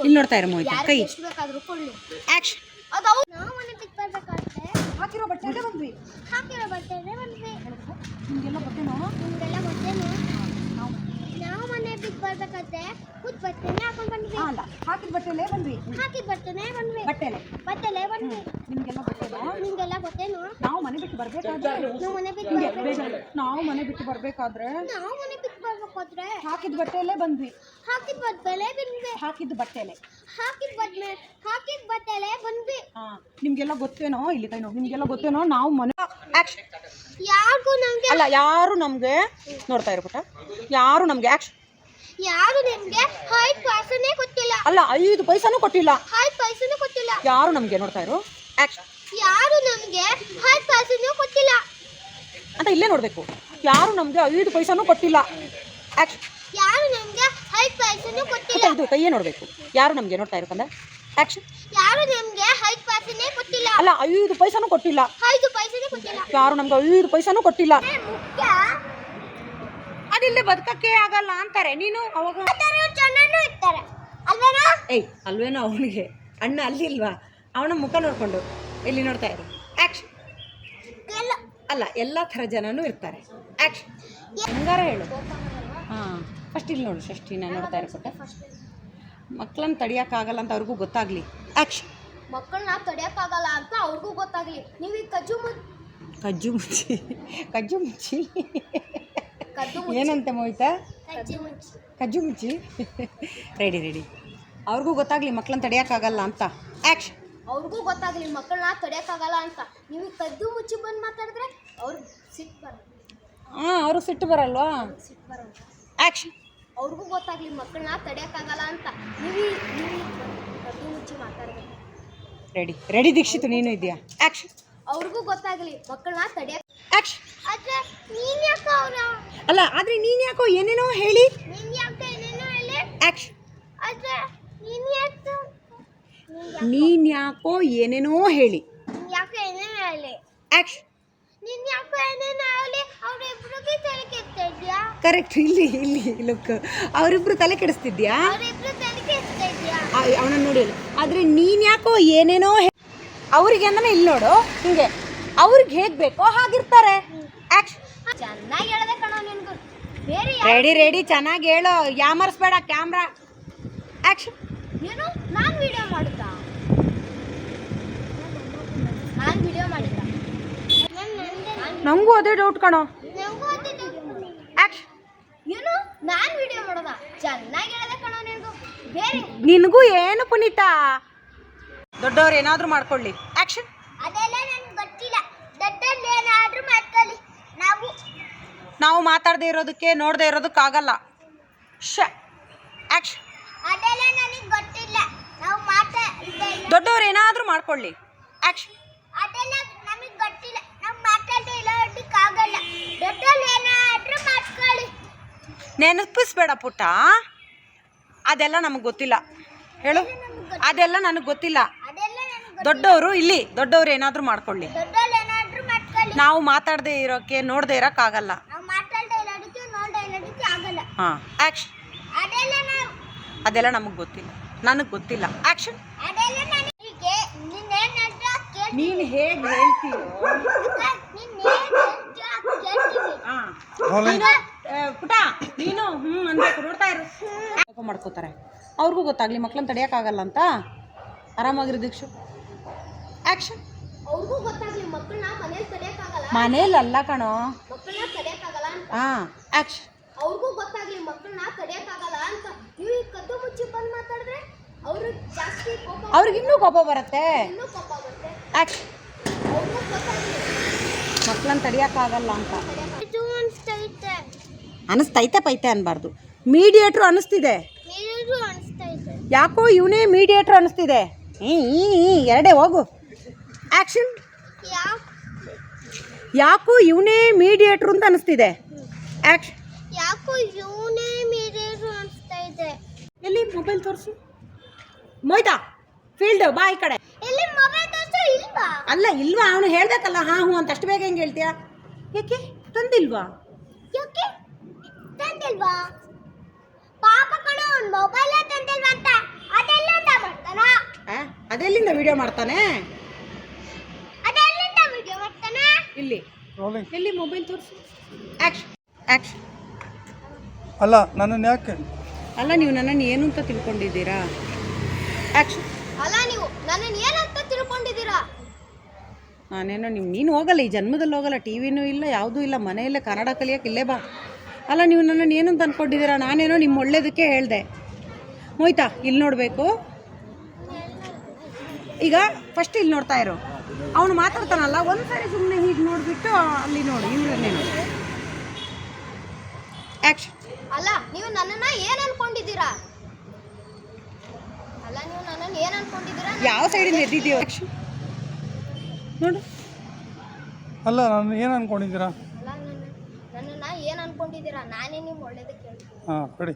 ಇಲ್ಲಿ ನೋಡ್ತಾ ಇರೋ ಮೋಹಿತ ಕೈ. ಯಾರಿಗೆ ಎಷ್ಟು ಬೇಕಾದ್ರೂ ಕೊಳ್ಳಿ ಆ್ಯಕ್ಷನ್ ಅದು ನಾವು ಮನೆ ಬಿಟ್ಟು ಬರ್ಬೇಕಾದ್ರೆ ಹಾಕಿರೋ ಬಟ್ಟೆ ಬಂದ್ವಿ. ಹಾಕಿರೋ ಬಟ್ಟೆನೇ ಬಂದ್ವಿ. ನಿಮಗೆಲ್ಲ ಗೊತ್ತೇನೋ ನಿಮಗೆಲ್ಲ ಬಟ್ಟೆನು? ನಾವು ಮನೆ ಬಿಟ್ಟು ಬರ್ಬೇಕಾದ್ರೆ ಕೂತ್ ಬಟ್ಟೆನೇ ಹಾಕೊಂಡು ಬಂದ್ವಿ. ಅಲ್ಲ. ಹಾಕಿದ ಬಟ್ಟೆಲೇ ಬಂದ್ವಿ. ಹಾಕಿದ ಬಟ್ಟೆನೇ ಬಂದ್ವಿ. ಬಟ್ಟೆಲೆ. ಬಟ್ಟೆಲೆ ಬಂದ್ವಿ. ನಿಮಗೆಲ್ಲ ಗೊತ್ತೇನೋ ನಿಮಗೆಲ್ಲ ಬಟ್ಟೆನು? ನಾವು ಮನೆ ಬಿಟ್ಟು ಬರ್ಬೇಕಾದ್ರೆ ನಾವು ಮನೆ ಬಿಟ್ಟು ನಾವು ಮನೆ ಬಿಟ್ಟು ಬರ್ಬೇಕಾದ್ರೆ ನಾವು ಮನೆ ಬಿಟ್ಟು ಬರ್ಬೇಕಾದ್ರೆ ಹಾಕಿದ ಬಟ್ಟೆಯಲ್ಲೇ ಬಂದ್ವಿ. ಹಾಕಿದ ಬಟ್ಟೆಲೆ ಬಂದ್ವಿ. ಹಾಕಿದ ಬಟ್ಟೆಲೆ. ಹಾಕಿದ ಬಟ್ಟೆ ಹಾಕಿದ ಬಟ್ಟೆಲೆ ಬಂದ್ವಿ. ಹಾ ನಿಮ್ಗೆಲ್ಲ ಗೊತ್ತೇನೋ? ಇಲ್ಲಿ ಕೈ ನೋಡಿ. ನಿಮ್ಗೆಲ್ಲ ಗೊತ್ತೇನೋ? ನಾವು ಮನೆ ಆಕ್ಷನ್ ಯಾರಿಗೂ ನಮ್ಗೆ ಅಲ್ಲ ಯಾರು ನಮ್ಗೆ ನೋಡ್ತಾ ಇರೋ ಪುಟ್ಟ ಯಾರು ನಮಗೆ ಆಕ್ಷನ್ ಯಾರು ನಿಮ್ಗೆ ಹೈಟ್ ಪೈಸನೇ ಕೊಟ್ಟಿಲ್ಲ. ಅಲ್ಲ ಐದು ಪೈಸಾನು ಕೊಟ್ಟಿಲ್ಲ. ಹೈಟ್ ಪೈಸನೂ ಕೊಟ್ಟಿಲ್ಲ. ಯಾರು ನಮಗೆ ನೋಡ್ತಾ ಇರೋ? ಆಕ್ಷನ್ ಯಾರು ನಮ್ಗೆ ಹೈಟ್ ಪೈಸನೂ ಕೊಟ್ಟಿಲ್ಲ. ಅಂತ ಇಲ್ಲೇ ನೋಡ್ಬೇಕು. ಯಾರು ನಮ್ಗೆ ಐದು ಪೈಸಾನು ಕೊಟ್ಟಿಲ್ಲ. ಆಕ್ಷನ್ ಯಾರು ನಮ್ಗೆ ಹೈಟ್ ಇದು ಕೈಯೇ ನೋಡ್ಬೇಕು? ಯಾರು ನಮಗೆ ನೋಡ್ತಾ ಇರೋ ಕಂದ? ಆಕ್ಷನ್ ಯಾರು ನಮ್ಗೆ ಹೈಟ್ ಪಾಸನೇ ಗೊತ್ತಿಲ್ಲ ಅಲ್ಲ ಐದು ಪೈಸಾನು ಕೊಟ್ಟಿಲ್ಲ. ಐದು ಪೈಸನೇ ಗೊತ್ತಿಲ್ಲ ಯಾರು ನಮಗೆ ಐದು ಪೈಸಾನು ಕೊಟ್ಟಿಲ್ಲ. ಮುಖ್ಯ. ಅದಿಲ್ಲದೆ ಬದುಕಕ್ಕೆ ಆಗಲ್ಲ ಅಂತಾರೆ. ನೀನು ಅವಾಗ ಇರ್ತಾರೆ. ಅಲ್ವೇನೋ? ಏಯ್ ಅಲ್ವೇನೋ ಅವನಿಗೆ. ಅಣ್ಣ ಅಲ್ಲಿ ಇಲ್ವಾ? ಅವನ ಮುಖ ನೋಡ್ಕೊಂಡು ಇಲ್ಲಿ ನೋಡ್ತಾ ಇರು. ಆಕ್ಷನ್ ಎಲ್ಲ ಅಲ್ಲ ಎಲ್ಲ ಥರ ಜನನೂ ಇರ್ತಾರೆ. ಆಕ್ಷನ್ ಹೆಂಗಾರ ಹೇಳು. ಹಾಂ. ಫಸ್ಟ್ ಇಲ್ಲಿ ನೋಡು ಷಷ್ಠಿನ ನೋಡ್ತಾ ಇರ್ಬಿಟ್ಟೆ ಮಕ್ಕಳನ್ನ ತಡಿಯೋಕ್ಕಾಗಲ್ಲ ಅಂತ ಅವ್ರಿಗೂ ಗೊತ್ತಾಗಲಿ. ಆಕ್ಷನ್ ಮಕ್ಕಳನ್ನ ತಡಿಯಕ್ಕಾಗಲ್ಲ ಅಂತ ಅವ್ರಿಗೂ ಗೊತ್ತಾಗ್ಲಿ. ನೀವು ಈ ಕಜ್ಜು ಮು ಕಜ್ಜು ಮುಚ್ಚಿ ಕಜ್ಜು ಮುಚ್ಚಿ. ಏನಂತೆ ಮೋಹಿತಾ? ಕಜ್ಜಿ ಮುಚ್ಚಿ. ರೆಡಿ ರೆಡಿ ಅವ್ರಿಗೂ ಗೊತ್ತಾಗಲಿ ಮಕ್ಕಳನ್ನ ತಡಿಯೋಕ್ಕಾಗಲ್ಲ ಅಂತ. ಆಕ್ಷನ್ ಅವ್ರಿಗೂ ಗೊತ್ತಾಗ್ಲಿ ಮಕ್ಕಳನ್ನ ತಡಿಯಕ್ಕಾಗಲ್ಲ ಅಂತ. ನೀವು ಕದ್ದು ಮುಚ್ಚಿ ಬಂದು ಮಾತಾಡಿದ್ರೆ ಅವ್ರಿಗೆ ಸಿಟ್ಟು ಬರಲ್ಲ. ಹಾಂ ಅವರು ಸಿಟ್ಟು ಬರಲ್ವಾ? ಸಿಟ್ಟು ಬರಲ್ಲ. ಆ್ಯಕ್ಷನ್ ಅವ್ರಿಗೂ ಗೊತ್ತಾಗ್ಲಿ ಮಕ್ಕಳನ್ನ ತಡೆಯಕ್ಕಾಗಲ್ಲ ಅಂತ. ನೀವು ನೀವು ಕದ್ದು ಮುಚ್ಚಿ ಮಾತಾಡ್ಬೇಕು. ರೆಡಿ ರೆಡಿ ದೀಕ್ಷಿತು ನೀನು ಇದೆಯಾ ಆ್ಯಕ್ಷನ್ ಅವ್ರಿಗೂ ಗೊತ್ತಾಗ್ಲಿ ಮಕ್ಕಳನ್ನ ತಡೆಯಕ್ ಆ್ಯಕ್ಷನ್ ಆದ್ರೆ ನೀನ್ ಯಾಕೆ ಅವ್ರ? ಅಲ್ಲ ಆದರೆ ನೀನು ಯಾಕೋ ಏನೇನೋ ಹೇಳಿ? ನೀನ್ ಯಾಕೆ ಏನೇನೋ ಹೇಳಿ? ಆ್ಯಕ್ಷನ್ ಆದ್ರೆ ನೀನ್ ಯಾಕೆ ನೀನು ಯಾಕೋ ಏನೇನೋ ಹೇಳಿ? ನೀನ್ ಯಾಕೆ ಏನೇನೋ ಹೇಳಿ? ಆ್ಯಕ್ಷನ್ ಕರೆಕ್ಟ್ ಇಲ್ಲಿ ಇಲ್ಲಿ ಲುಕ್ ಅವರಿಬ್ರು ತಲೆ ಕೆಡಿಸ್ತಿದ್ಯಾ? ಅವನ ನೋಡಿ ಆದರೆ ನೀನು ಯಾಕೋ ಏನೇನೋ ಅವ್ರಿಗೆ ಅಂದ್ರೆ ಇಲ್ಲಿ ನೋಡು ಹಿಂಗೆ ಅವ್ರಿಗೆ ಹೇಗ್ ಬೇಕೋ ಹಾಗಿರ್ತಾರೆ. ರೆಡಿ ರೆಡಿ ಚೆನ್ನಾಗಿ ಹೇಳು. ಯಾಮರ್ಸ್ಬೇಡ ಕ್ಯಾಮ್ರಾ ಆಕ್ಷನ್ ಏನು? ನಾನು ವಿಡಿಯೋ ಮಾಡುತ್ತಾ ನಾನು ವಿಡಿಯೋ ಮಾಡಿದ್ದ ನನಗೂ ಅದೇ ಡೌಟ್ ಕಣೋ. ಏನು? ನಾನು ವಿಡಿಯೋ ಮಾಡೋದ? ಚೆನ್ನಾಗಿ ಹೇಳ್ದೆ ಕಣೋ ನಿನ್ಗೂ. ಬೇರೆ. ನಿನಗೂ ಏನು ಪುನೀತ? ದೊಡ್ಡವ್ರು ಏನಾದರೂ ಮಾಡ್ಕೊಳ್ಳಿ. ಆಕ್ಷನ್ ಅದೆಲ್ಲ ನನಗೆ ಗೊತ್ತಿಲ್ಲ. ದೊಡ್ಡಲ್ಲಿ ಏನಾದ್ರೂ ಮಾಡ್ಕೊಳ್ಳಿ. ನಾವು ನಾವು ಮಾತಾಡದೇ ಇರೋದಕ್ಕೆ ನೋಡದೇ ಇರೋದಕ್ಕಾಗಲ್ಲ ಶ. ಆಕ್ಷನ್ ಅದೆಲ್ಲ ನನಗೆ ಗೊತ್ತಿಲ್ಲ. ನಾವು ಮಾತಾ ದೊಡ್ಡವ್ರು ಏನಾದರೂ ಮಾಡ್ಕೊಳ್ಳಿ. ಆಕ್ಷನ್ ಅದೆಲ್ಲ ನಮಗೆ ಗೊತ್ತಿಲ್ಲ ನಾವು ಮಾತಾಡ್ತಾ ಇಲ್ಲ ಆಗಲ್ಲ. ದೊಡ್ಡಲ್ಲಿ ಏನಾದ್ರೂ ಮಾಡ್ಕೊಳ್ಳಿ. ನೆನಪಿಸ್ಬೇಡ ಪುಟ್ಟ. ಅದೆಲ್ಲ ನಮಗೆ ಗೊತ್ತಿಲ್ಲ. ಹೇಳು. ಅದೆಲ್ಲ ನನಗೆ ಗೊತ್ತಿಲ್ಲ. ದೊಡ್ಡವರು ಇಲ್ಲಿ ದೊಡ್ಡವರು ಏನಾದರೂ ಮಾಡ್ಕೊಳ್ಳಿ. ನಾವು ಮಾತಾಡದೇ ಇರೋಕ್ಕೆ ನೋಡದೆ ಇರೋಕ್ಕಾಗಲ್ಲ ಹಾಂ ಆ್ಯಕ್ಷನ್ ಅದೆಲ್ಲ ನಮಗೆ ಗೊತ್ತಿಲ್ಲ. ನನಗೆ ಗೊತ್ತಿಲ್ಲ. ಆ್ಯಕ್ಷನ್ ನೀನು ಹೇಗೆ ಹೇಳ್ತೀಯೋ ನಿನ್ನೇನಂತ ಕೇಳ್ತೀವಿ ಹಾಂ ರೋಲಿಂಗ್ ಪುಟ ನೀನು ಹ್ಞೂ ಅನ್ಬೇಕು ನೋಡ್ತಾ ಇರು. ಕೋಪ ಮಾಡ್ಕೋತಾರೆ. ಅವ್ರಿಗೂ ಗೊತ್ತಾಗ್ಲಿ ಮಕ್ಳನ್ನ ತಡೆಯೋಕ್ಕಾಗಲ್ಲ ಅಂತ. ಆರಾಮಾಗಿರು ದೀಕ್ಷು. ಆ್ಯಕ್ಷನ್ ಅವ್ರಿಗೂ ಗೊತ್ತಾಗ್ಲಿ ಮಕ್ಕಳನ್ನ ಮನೇಲಿ ತಡೆಯಕ್ಕಾಗಲ್ಲ ಮನೇಲಲ್ಲ ಕಣೋ. ಮಕ್ಕಳನ್ನ ತಡೆಯಕ್ಕಾಗಲ್ಲ ಅಂತ. ಹಾಂ ಆ್ಯಕ್ಷನ್ ಅವ್ರಿಗೂ ಗೊತ್ತಾಗ್ಲಿ ಮಕ್ಕಳನ್ನ ತಡೆಯಕ್ಕಾಗಲ್ಲ ಅಂತ. ನೀವು ಈ ಕದ್ದು ಮುಚ್ಚಿ ಬಂದು ಮಾತಾಡಿದ್ರೆ ಅವರು ಜಾಸ್ತಿ ಕೋಪ ಅವ್ರಿಗೆ ಇನ್ನೂ ಕೋಪ ಬರುತ್ತೆ. ಇನ್ನೂ ಕೋಪ ಬರುತ್ತೆ. ಆ್ಯಕ್ಷ ಅವ್ರಿಗೂ ಗೊತ್ತಾಗಲಿ. ಮಕ್ಕಳನ್ನ ತಡಿಯೋಕ್ಕಾಗಲ್ಲ ಅಂತ. ಅನಿಸ್ತೈತೆ ಪೈತೆ ಅನ್ಬಾರ್ದು. ಮೀಡಿಯೇಟ್ರು ಅನಿಸ್ತಿದೆ. ಯಾಕೋ ಇವನೇ ಮೀಡಿಯೇಟ್ರು ಅನಿಸ್ತಿದೆ. ಎರಡೇ ಹೋಗು. ಆ್ಯಕ್ಷನ್ ಯಾಕೆ? ಇವನೇ ಮೀಡಿಯೇಟ್ರು ಅಂತ ಅನಿಸ್ತಿದೆ. ಆ್ಯಕ್ಷನ್ ಯಾಕೋ ಇವನೇ ಮೀಡಿಯೇಟ್ರು ಅನಿಸ್ತಾ ಇದೆ ಎಲ್ಲಿ ಮೊಬೈಲ್ ತೋರಿಸು? ಮೊಯ್ತಾ ಫೀಲ್ಡ್ ಬಾ ಈ ಕಡೆ. ಎಲ್ಲಿ ಮೊಬೈಲ್ ಇಲ್ವಾ? ಅಲ್ಲ ಇಲ್ವಾ? ಅವನು ಹೇಳ್ಬೇಕಲ್ಲ ಹಾ ಹ್ಞೂ ಅಂತ ಅಷ್ಟು ಬೇಗ ಹೆಂಗೆ ಹೇಳ್ತೀಯಾ? ಯಾಕೆ ತಂದಿಲ್ವಾ? ಯಾಕೆ? ತಂದಿಲ್ವಾ? ಪಾಪ ಕಣ ಅವ್ನ್ ಮೊಬೈಲ್ ತಂದಿಲ್ವಾ ಅಂತ ಅದೆಲ್ಲಿಂದ ಮಾಡ್ತಾನ? ಆ, ಅದೆಲ್ಲಿಂದ ವಿಡಿಯೋ ಮಾಡ್ತಾನೆ? ಅದೆಲ್ಲಿಂದ ವಿಡಿಯೋ ಮಾಡ್ತಾನ? ಇಲ್ಲಿ. ರೋಲಿಂಗ್ ಎಲ್ಲಿ ಮೊಬೈಲ್ ತೋರಿಸು. ಆ್ಯಕ್ಷನ್ ಆ್ಯಕ್ಷನ್ ಅಲ್ಲ ನನ್ನನ್ನು ಯಾಕೆ? ಅಲ್ಲ ನೀವು ನನ್ನನ್ನು ಏನು ಅಂತ ತಿಳ್ಕೊಂಡಿದ್ದೀರಾ? ಆ್ಯಕ್ಷನ್ ಅಲ್ಲ ನೀವು ನನ್ನನ್ನು ಏನಂತ ತಿಳ್ಕೊಂಡಿದ್ದೀರಾ? ನಾನೇನೋ ನಿಮ್ಮ ನೀನು ಹೋಗಲ್ಲ ಈ ಜನ್ಮದಲ್ಲಿ ಹೋಗಲ್ಲ ಟಿ ವಿನೂ ಇಲ್ಲ ಯಾವುದೂ ಇಲ್ಲ ಮನೆಯಲ್ಲೇ ಕನ್ನಡ ಕಲಿಯೋಕೆ ಇಲ್ಲೇ ಬಾ. ಅಲ್ಲ ನೀವು ನನ್ನನ್ನು ಏನಂತ ಅಂದ್ಕೊಂಡಿದ್ದೀರಾ ನಾನೇನೋ ನಿಮ್ಮ ಒಳ್ಳೇದಕ್ಕೆ ಹೇಳಿದೆ. ಹೋಯ್ತಾ ಇಲ್ಲಿ ನೋಡಬೇಕು. ಈಗ ಫಸ್ಟ್ ಇಲ್ಲಿ ನೋಡ್ತಾ ಇರು. ಅವನು ಮಾತಾಡ್ತಾನಲ್ಲ ಒಂದು ಸಾರಿ ಸುಮ್ಮನೆ ಹೀಗೆ ನೋಡಿಬಿಟ್ಟು ಅಲ್ಲಿ ನೋಡು ಇವ್ರನ್ನೇ ನೋಡಿ. ಆ್ಯಕ್ಷನ್ ಅಲ್ಲ ನೀವು ನನ್ನನ್ನ ಏನ್ ಅನ್ಕೊಂಡಿದ್ದೀರಾ? ಅಲ್ಲ ನೀವು ನನ್ನನ್ನು ಏನು ಅನ್ಕೊಂಡಿದ್ದೀರಾ? ಯಾವ ಸೈಡಿಂದ ಎದ್ದಿದ್ದೀವಿ ಆ್ಯಕ್ಷನ್ ನೋಡು. ಅಲ್ಲ ನಾನು ಏನು ನನ್ನ ನನ್ನನ್ನ ನಾನೇ ನಿಮ್ ಒಳ್ಳೇದಕ್ಕೆ ಹೇಳ್ತೀನಿ ಹಾಂ ರೆಡಿ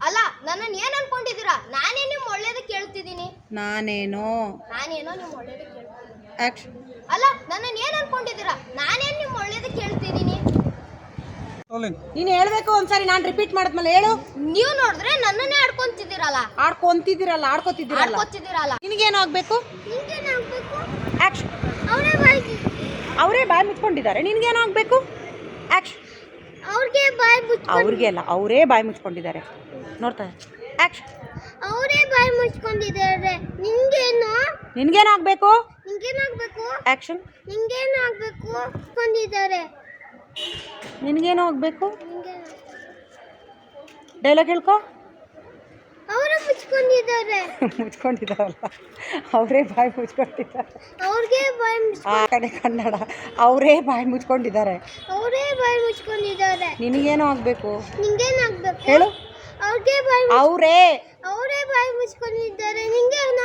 ಅಲ್ಲ ನನ್ನನ್ನು ಏನ್ ಅನ್ಕೊಂಡಿದ್ದೀರಾ? ನಾನೇ ನಿಮ್ ಒಳ್ಳೇದಕ್ಕೆ ಹೇಳ್ತಿದ್ದೀನಿ ನಾನೇನೋ? ನಾನೇನೋ ನಿಮ್ ಒಳ್ಳೇದಕ್ಕೆ ಹೇಳ್ತಿದ್ದೀನಿ ಆ್ಯಕ್ಷನ್ ಅಲ್ಲ ನನ್ನನ್ನು ಏನ್ ಅನ್ಕೊಂಡಿದ್ದೀರಾ? ನಾನೇ ನಿಮ್ ಒಳ್ಳೇದಕ್ಕೆ ಹೇಳ್ತಿದ್ದೀನಿ ರೋಲಿಂಗ್ ನೀನು ಹೇಳಬೇಕು ಒಂದ್ಸರಿ ನಾನು ರಿಪೀಟ್ ಮಾಡಿದ್ಮೇಲೆ ಹೇಳು. ನೀವು ನೋಡಿದ್ರೆ ನನ್ನನ್ನೇ ಆಡ್ಕೊಂತಿದ್ದೀರಲ್ಲ? ಆಡ್ಕೊಂತಿದ್ದೀರಲ್ಲ ಆಡ್ಕೊತಿದ್ದೀರಲ್ಲ? ಆಡ್ಕೊತಿದ್ದೀರಲ್ಲ. ನಿನಗೇನು ಆಗಬೇಕು? ನಿಮ್ಗೇನಾಗ್ಬೇಕು ಆ್ಯಕ್ಷನ್ ಅವರೇ ಬಾಯಿ. ಅವರೇ ಬಾಯಿ ಮುಚ್ಕೊಂಡಿದ್ದಾರೆ ನಿನಗೇನು ಆಗಬೇಕು? ಆ್ಯಕ್ಷನ್ ಅವ್ರಿಗೆ ಬಾಯಿ ಅವ್ರಿಗೆ ಅಲ್ಲ ಅವರೇ ಬಾಯಿ ಮುಚ್ಕೊಂಡಿದ್ದಾರೆ. ನೋಡ್ತಾ ಆ್ಯಕ್ಷನ್ ಅವರೇ ಬಾಯಿ ಮುಚ್ಕೊಂಡಿದ್ದಾರೆ. ನಿಂಗೇನು? ನಿನಗೇನು ಆಗಬೇಕು? ನಿಂಗೇನಾಗ್ಬೇಕು ಆ್ಯಕ್ಷನ್ ನಿಂಗೇನಾಗ್ಬೇಕು ಕೊಂಡಿದ್ದಾರೆ ನಿನಗೇನು ಆಗಬೇಕು? ನಿಂಗೆ ಡೈಲಾಗ್ ಹೇಳ್ಕೊ. ಅವರೇ ಮುಚ್ಕೊಂಡಿದ್ದಾರೆ. ಮುಚ್ಕೊಂಡಿದ್ದಾರಲ್ಲ? ಅವರೇ ಬಾಯಿ ಮುಚ್ಕೊಂಡಿದ್ದಾರೆ. ಅವ್ರಿಗೆ ಬಾಯಿ ಆ ಕಡೆ ಕನ್ನಡ ಅವರೇ ಬಾಯಿ ಮುಚ್ಕೊಂಡಿದ್ದಾರೆ. ಅವರೇ ಬಾಯಿ ಮುಚ್ಕೊಂಡಿದ್ದಾರೆ. ನಿನಗೇನು ಆಗಬೇಕು? ನಿಂಗೇನಾಗ್ಬೇಕು ಹೇಳು. ಅವ್ರಿಗೆ ಬಾಯಿ ಅವರೇ. ಅವರೇ ಬಾಯಿ ಮುಚ್ಕೊಂಡಿದ್ದಾರೆ. ನಿಂಗೇನ?